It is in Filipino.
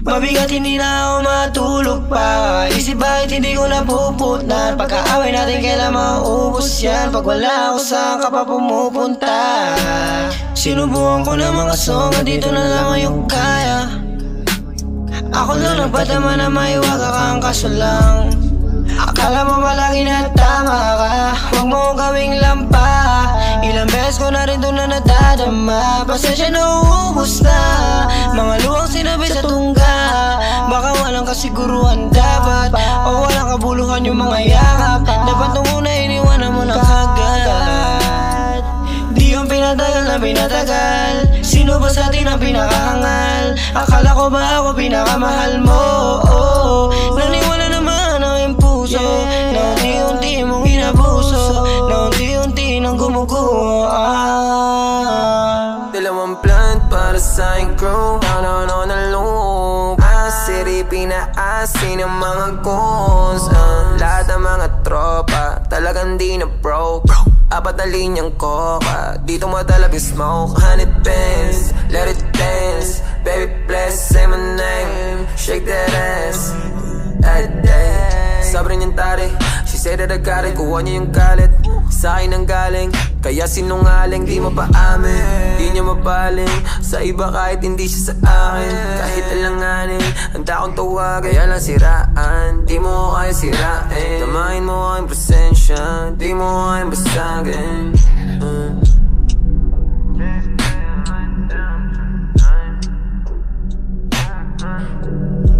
Mabigat hindi na ako matulog pa. Isip bakit hindi ko napuputlan Pagkaaway natin kailan maubos yan? Pag wala ako saan ka pa pumupunta? Sinubukan ko ng mga song at dito na lang yung kaya. Ako lang nagpadama na may wag kang kaso lang. Akala mo palagi na tama ka. Huwag mo gawing lampa. Ilang beses ko na rin doon na nadadama. Pasensya na uubos na kasiguruhan dapat. O walang kabuluhan yung mga yakap. Dapat nung una iniwanan mo na kagad Di yung pinatagal na pinatagal. Sino ba sa atin ang pinakahangal? Akala ko ba ako pinakamahal mo? Oh, Naniwala naman ang iyong puso Na unti-unti mong inabuso. Na unti-unti nang gumuguho. Ah. Dalawang plant para sa aking crew Down on loop Ah, city pinaasin ang mga goals ah, Lahat ng mga tropa Talagang di na broke. Apat na linyang coca Dito madalab yung smoke. Hundred pence Let it dance. Baby bless Say my name. Shake that ass. Ay, ay Sabi niyang tari She said that I got it, kuha niya yung galit. Sa akin ang galing. Kaya sinungaling, di mapaamin. Di niya mabaling. Sa iba kahit hindi siya sa akin. Kahit alanganin Handa akong tawag, kaya lang siraan. Di mo kaya sirain. Tamahin mo ang presensya. Di mo kaya basagin. Thank you.